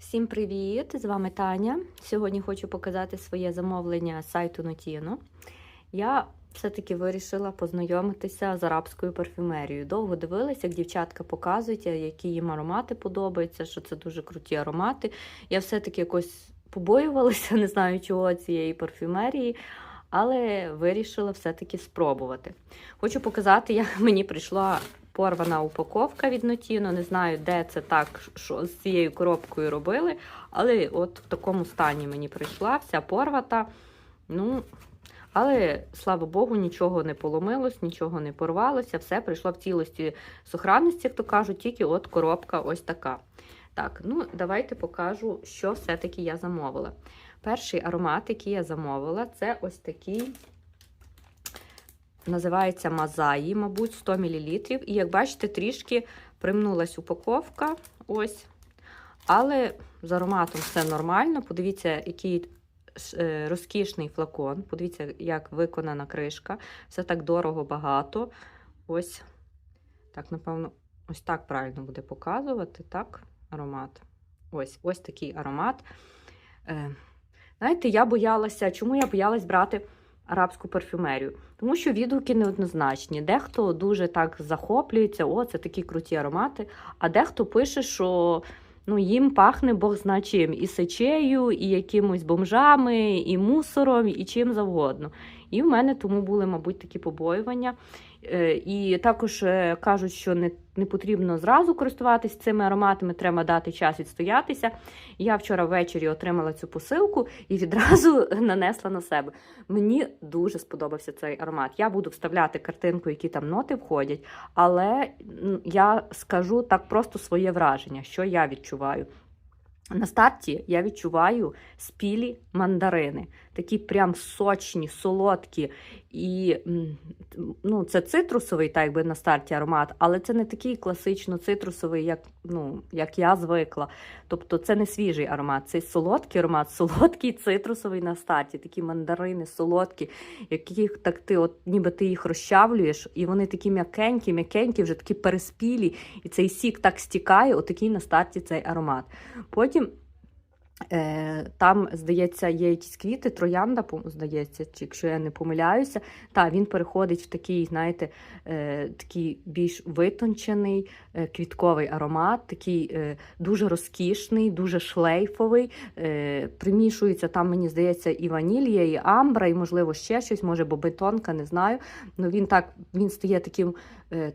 Всім привіт! З вами Таня. Сьогодні хочу показати своє замовлення сайту Notino. Я все-таки вирішила познайомитися з арабською парфюмерією. Довго дивилася, як дівчатка показують, які їм аромати подобаються, що це дуже круті аромати. Я все-таки якось побоювалася, не знаю чого цієї парфюмерії, але вирішила все-таки спробувати. Хочу показати, як мені прийшла порвана упаковка від Notino. Не знаю, де це так, що з цією коробкою робили. Але от в такому стані мені прийшла, вся порвата. Ну, але, слава Богу, нічого не поломилось, нічого не порвалося, все прийшло в цілості сохранності, як то кажуть, тільки от коробка ось така. Так, ну давайте покажу, що все-таки я замовила. Перший аромат, який я замовила, це ось такий називається Мазаї, мабуть, 100 мл. І як бачите, трішки примнулась упаковка. Ось. Але з ароматом все нормально. Подивіться, який е, розкішний флакон. Подивіться, як виконана кришка. Все так дорого, багато. Ось. Так, напевно, ось так правильно буде показувати. Так, аромат. Ось ось такий аромат. Е, Знаєте, я боялася, чому я боялась брати арабську парфюмерію? Тому що відгуки неоднозначні. Дехто дуже так захоплюється, о, це такі круті аромати. А дехто пише, що ну, їм пахне Бог зна чим. І сечею, і якимось бомжами, і мусором, і чим завгодно. І в мене тому були, мабуть, такі побоювання. Е, І також е, кажуть, що не, не потрібно зразу користуватись цими ароматами, треба дати час відстоятися. Я вчора ввечері отримала цю посилку і відразу нанесла на себе. Мені дуже сподобався цей аромат. Я буду вставляти картинку, які там ноти входять, але я скажу так просто своє враження, що я відчуваю. На старті я відчуваю спілі мандарини, такі прям сочні, солодкі. І ну, це цитрусовий, так якби на старті аромат, але це не такий класично цитрусовий, як, ну, як я звикла. Тобто це не свіжий аромат, це солодкий аромат, солодкий цитрусовий на старті, такі мандарини солодкі, яких так ти, от ніби ти їх розчавлюєш, і вони такі м'якенькі, м'якенькі, вже такі переспілі, і цей сік так стікає, отакий на старті цей аромат. Потім Там, здається, є якісь квіти, троянда, здається, якщо я не помиляюся. Та він переходить в такий, знаєте, е, такий більш витончений е, квітковий аромат, такий е, дуже розкішний, дуже шлейфовий. Е, примішується там, мені здається, і ванілія, і амбра, і, можливо, ще щось, може, бобетонка, не знаю. Ну він так він стає таким е,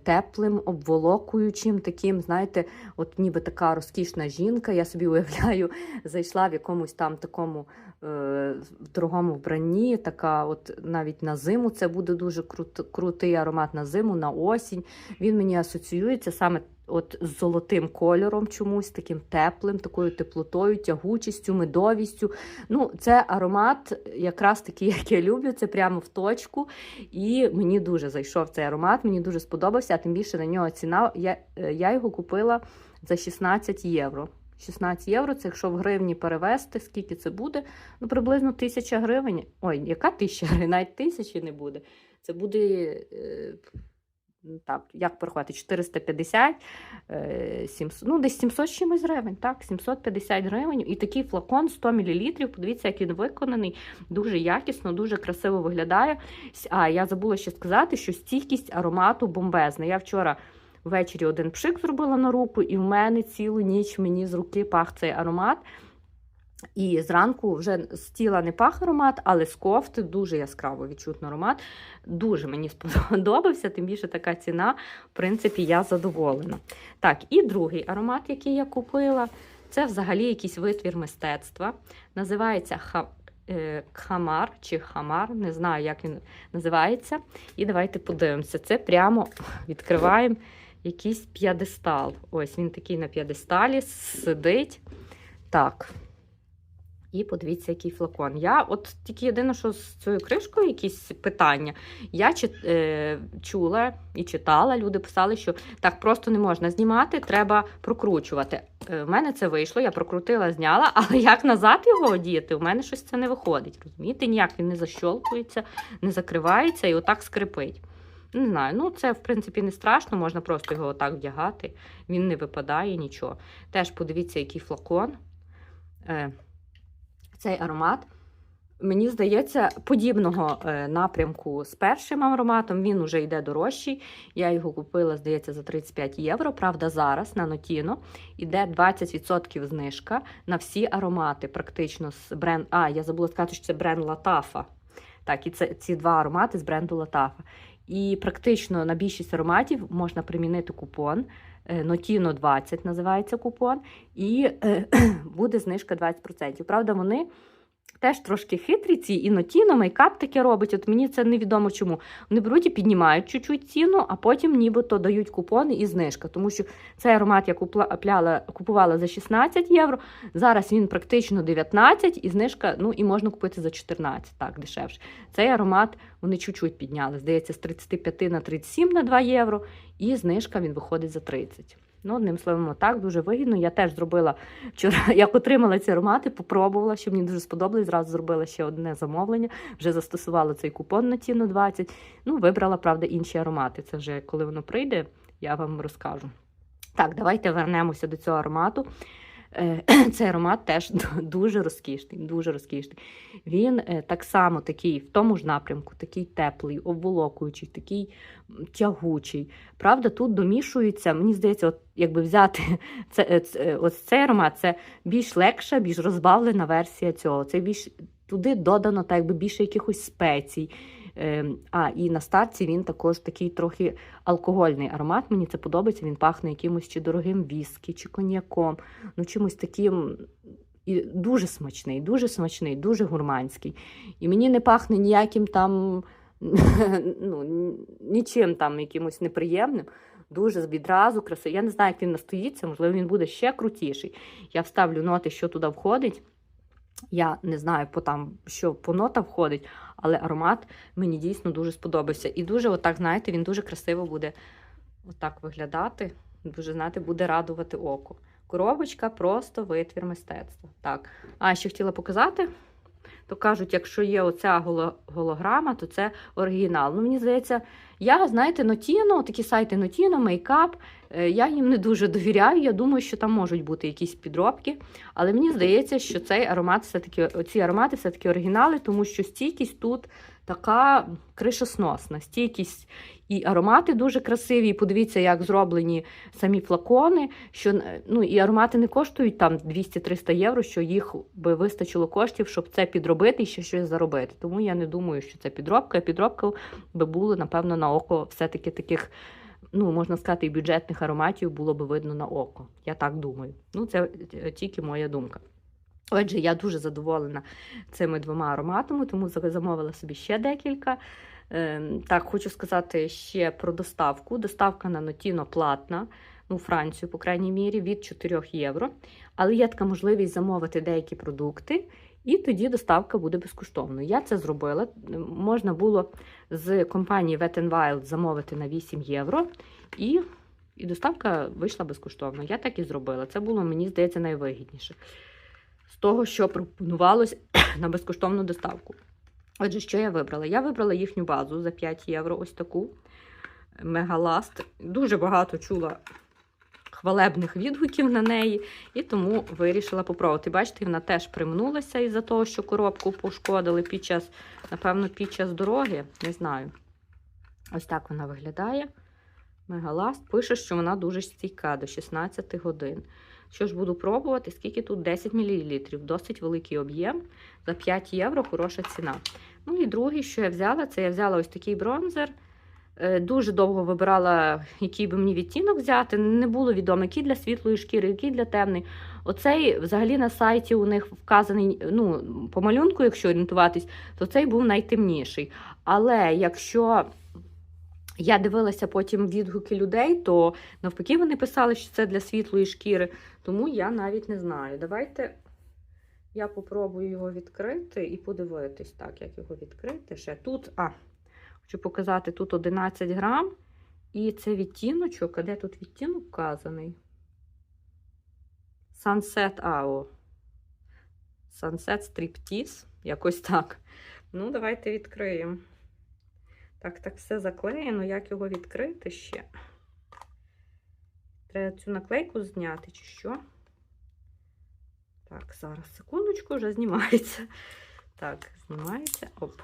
теплим, обволокуючим, таким, знаєте, от ніби така розкішна жінка. Я собі уявляю, зайшла в якомусь там такому е, дорогому вбранні, така от навіть на зиму це буде дуже крут, крутий аромат на зиму, на осінь. Він мені асоціюється саме от з золотим кольором чомусь, таким теплим, такою теплотою, тягучістю, медовістю. Ну, це аромат, якраз такий, як я люблю, це прямо в точку. І мені дуже зайшов цей аромат, мені дуже сподобався, а тим більше на нього ціна. Я, е, я його купила за 16 євро. 16 євро, це якщо в гривні перевести, скільки це буде? Ну, приблизно 1000 гривень. Ой, яка 1000 гривень? Навіть тисячі не буде. Це буде, е, так, як порахувати, 450, е, 700, ну, десь 700 з чимось гривень, так, 750 гривень. І такий флакон 100 мл, подивіться, як він виконаний, дуже якісно, дуже красиво виглядає. А я забула ще сказати, що стійкість аромату бомбезна. Я вчора Ввечері один пшик зробила на руку, і в мене цілу ніч мені з руки пах цей аромат. І зранку вже з тіла не пах аромат, але з кофти дуже яскраво відчутно аромат. Дуже мені сподобався, тим більше така ціна. В принципі, я задоволена. Так, і другий аромат, який я купила, це взагалі якийсь витвір мистецтва. Називається е, Хамар чи Хамар, не знаю, як він називається. І давайте подивимося. Це прямо відкриваємо якийсь п'єдестал. Ось він такий на п'єдесталі сидить. Так. І подивіться, який флакон. Я от тільки єдине, що з цією кришкою якісь питання. Я чит, е, чула і читала, люди писали, що так просто не можна знімати, треба прокручувати. Е, в мене це вийшло, я прокрутила, зняла, але як назад його одіяти, у мене щось це не виходить. Розумієте, ніяк він не защолкується, не закривається і отак скрипить. Не знаю, ну це в принципі не страшно, можна просто його отак вдягати, він не випадає нічого. Теж подивіться, який флакон. е, цей аромат. Мені здається, подібного е, напрямку з першим ароматом він вже йде дорожчий. Я його купила, здається, за 35 євро. Правда, зараз на Notino йде 20% знижка на всі аромати. Практично з бренд. А, я забула сказати, що це бренд Латафа. Так, і це ці два аромати з бренду Латафа. І практично на більшість ароматів можна примінити купон. Е, Notino 20 називається купон, і е, буде знижка 20%. Правда, вони теж трошки хитрі ці і Notino, мейкап таке робить. От мені це невідомо чому. Вони беруть і піднімають чуть-чуть ціну, а потім нібито дають купони і знижка. Тому що цей аромат я купла- купувала за 16 євро. Зараз він практично 19 і знижка, ну і можна купити за 14, так, дешевше. Цей аромат вони чуть-чуть підняли. Здається, з 35 на 37 на 2 євро, і знижка він виходить за 30. Ну, одним словом, так, дуже вигідно. Я теж зробила вчора, як отримала ці аромати, попробувала, що мені дуже сподобалось. Зразу зробила ще одне замовлення, вже застосувала цей купон на ціну 20. Ну, вибрала, правда, інші аромати. Це вже коли воно прийде, я вам розкажу. Так, давайте вернемося до цього аромату. Е, Цей аромат теж дуже розкішний, дуже розкішний. Він е, так само такий, в тому ж напрямку, такий теплий, обволокуючий, такий тягучий. Правда, тут домішується, мені здається, от якби взяти це, е, ось цей аромат, це більш легша, більш розбавлена версія цього. Це більш туди додано так, якби більше якихось спецій. Е, А, і на старті він також такий трохи алкогольний аромат. Мені це подобається. Він пахне якимось чи дорогим віскі, чи коньяком, ну чимось таким. І дуже смачний, дуже смачний, дуже гурманський. І мені не пахне ніяким там, ну, нічим там якимось неприємним. Дуже відразу красивий. Я не знаю, як він настоїться, можливо, він буде ще крутіший. Я вставлю ноти, що туди входить. Я не знаю, по там, що по нотам входить, але аромат мені дійсно дуже сподобався. І дуже, отак, знаєте, він дуже красиво буде отак виглядати. Дуже, знаєте, буде радувати око. Коробочка просто витвір мистецтва. Так. А ще хотіла показати. То кажуть, якщо є оця голо- голограма, то це оригінал. Ну, мені здається, я, знаєте, Notino, такі сайти Notino, Мейкап, я їм не дуже довіряю. Я думаю, що там можуть бути якісь підробки. Але мені здається, що цей аромат все-таки, ці аромати все-таки оригінали, тому що стійкість тут така кришосносна. Стійкість і аромати дуже красиві. І подивіться, як зроблені самі флакони. Що, ну, і аромати не коштують там 200-300 євро, що їх би вистачило коштів, щоб це підробити і ще щось заробити. Тому я не думаю, що це підробка. Підробка би було, напевно, на око все-таки таких. Ну, можна сказати, і бюджетних ароматів було би видно на око. Я так думаю. Ну, це е, тільки моя думка. Отже, я дуже задоволена цими двома ароматами, тому замовила собі ще декілька. Ем, Так, хочу сказати ще про доставку. Доставка на Notino платна, ну, Францію, по крайній мірі, від 4 євро. Але є така можливість замовити деякі продукти, і тоді доставка буде безкоштовною. Я це зробила. Можна було з компанії Wet n Wild замовити на 8 євро, і, і доставка вийшла безкоштовно. Я так і зробила. Це було, мені здається, найвигідніше з того, що пропонувалось на безкоштовну доставку. Отже, що я вибрала? Я вибрала їхню базу за 5 євро, ось таку мегаласт. Дуже багато чула хвалебних відгуків на неї, і тому вирішила попробувати. Бачите, вона теж примнулася із-за того, що коробку пошкодили під час, напевно, під час дороги. Не знаю. Ось так вона виглядає. Мегаласт пише, що вона дуже стійка до 16 годин. Що ж буду пробувати, скільки тут 10 мл, досить великий об'єм. За 5 євро хороша ціна. Ну і другий, що я взяла, це я взяла ось такий бронзер. Е, Дуже довго вибирала, який би мені відтінок взяти. Не було відомо, який для світлої шкіри, який для темної. Оцей взагалі на сайті у них вказаний, ну, по малюнку, якщо орієнтуватись, то цей був найтемніший. Але якщо я дивилася потім відгуки людей, то навпаки вони писали, що це для світлої шкіри. Тому я навіть не знаю. Давайте я попробую його відкрити і подивитись, так, як його відкрити. Ще тут, а, хочу показати, тут 11 грам. І це відтіночок, а де тут відтінок вказаний? Sunset AO. Sunset Striptease, якось так. Ну, давайте відкриємо. Так, так все заклеєно. Як його відкрити ще? Треба цю наклейку зняти, чи що? Так. Зараз секундочку, вже знімається. Так, знімається. Оп.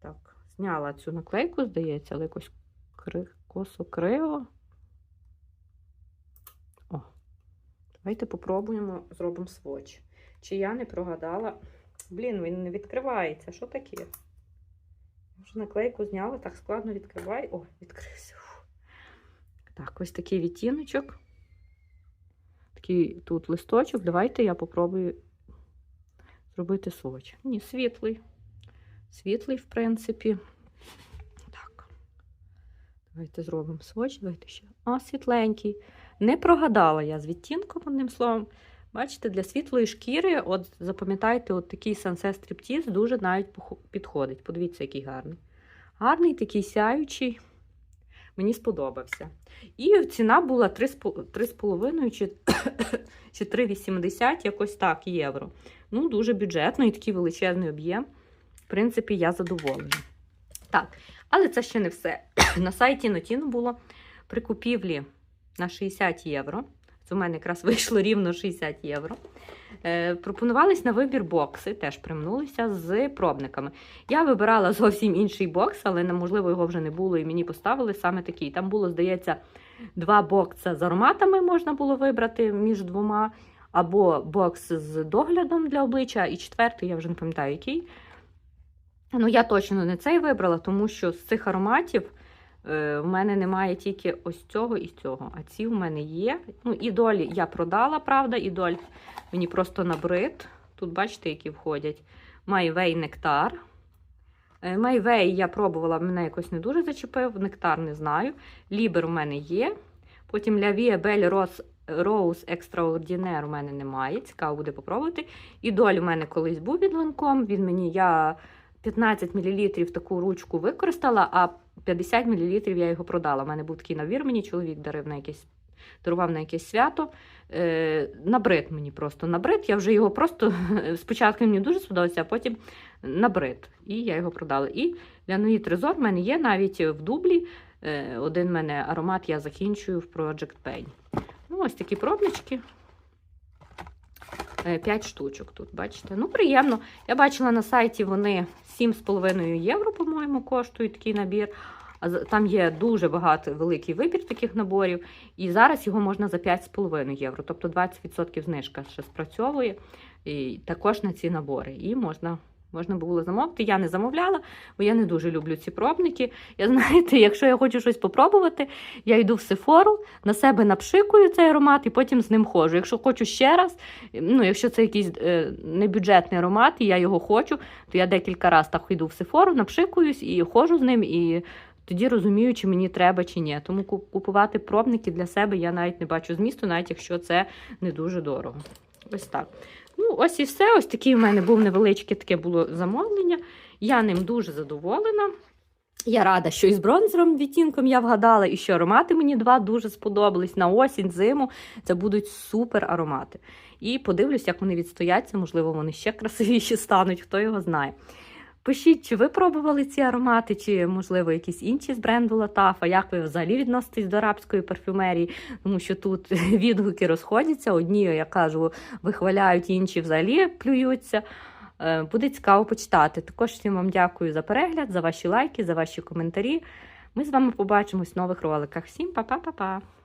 Так, зняла цю наклейку, здається, але якось косо криво. О, давайте попробуємо, зробимо сводч. Чи я не прогадала? Блін, він не відкривається. Що таке? Вже наклейку зняла, так складно відкриває. О, відкрився. Так, ось такий відтіночок. Такий тут листочок. Давайте я попробую зробити сводч. Ні, світлий. Світлий, в принципі. Так. Давайте зробимо сводч. Давайте ще. А, світленький. Не прогадала я з відтінком, одним словом. Бачите, для світлої шкіри, от запам'ятайте, от такий Sunset Striptease дуже навіть підходить. Подивіться, який гарний. Гарний, такий сяючий. Мені сподобався. І ціна була 3,5 чи, чи 3,80, якось так, євро. Ну, дуже бюджетно і такий величезний об'єм. В принципі, я задоволена. Так, але це ще не все. На сайті Notino було при купівлі на 60 євро. Це у мене якраз вийшло рівно 60 євро. Е, пропонувались на вибір бокси, теж примнулися з пробниками. Я вибирала зовсім інший бокс, але можливо його вже не було, і мені поставили саме такий. Там було, здається, два бокси з ароматами можна було вибрати між двома, або бокс з доглядом для обличчя, і четвертий, я вже не пам'ятаю, який. Ну, я точно не цей вибрала, тому що з цих ароматів. Е, В мене немає тільки ось цього і цього. А ці в мене є. Ну, ідолі я продала, правда, ідоль мені просто набрид. Тут бачите, які входять. Майвей нектар. Майвей я пробувала, мене якось не дуже зачепив. Нектар не знаю. Лібер у мене є. Потім Лявія Бель Рос Rose Extraordinaire у мене немає. Цікаво буде попробувати. Ідоль у мене колись був від Ланком. Він мені я 15 мл таку ручку використала, а 50 мл я його продала. У мене був такий набір, мені чоловік дарив на якесь, дарував на якесь свято. Е, набрид мені просто набрид. Я вже його просто спочатку мені дуже сподобався, а потім набрид. І я його продала. І Ляної Трезор в мене є навіть в дублі. Е, один в мене аромат я закінчую в Project Pain. Ну, ось такі пробнички. 5 штучок тут, бачите? Ну, приємно. Я бачила на сайті, вони 7,5 євро, по-моєму, коштують такий набір. Там є дуже багато великий вибір таких наборів. І зараз його можна за 5,5 євро. Тобто 20% знижка ще спрацьовує і також на ці набори. І можна. Можна було замовити. Я не замовляла, бо я не дуже люблю ці пробники. Я знаєте, якщо я хочу щось попробувати, я йду в Сефору, на себе напшикую цей аромат і потім з ним ходжу. Якщо хочу ще раз, ну якщо це якийсь е, небюджетний аромат, і я його хочу, то я декілька разів так йду в Сефору, напшикуюсь і ходжу з ним, і тоді розумію, чи мені треба, чи ні. Тому купувати пробники для себе я навіть не бачу змісту, навіть якщо це не дуже дорого. Ось так. Ось і все. Ось такий в мене був невеличке таке було замовлення. Я ним дуже задоволена. Я рада, що із бронзером відтінком я вгадала, і що аромати мені два дуже сподобались на осінь, зиму. Це будуть супер аромати. І подивлюсь, як вони відстояться. Можливо, вони ще красивіші стануть, хто його знає. Пишіть, чи ви пробували ці аромати, чи, можливо, якісь інші з бренду Латафа, як ви взагалі відноситесь до арабської парфюмерії, тому що тут відгуки розходяться. Одні, я кажу, вихваляють, інші взагалі плюються. Е, Буде цікаво почитати. Також всім вам дякую за перегляд, за ваші лайки, за ваші коментарі. Ми з вами побачимось в нових роликах. Всім па-па-па-па!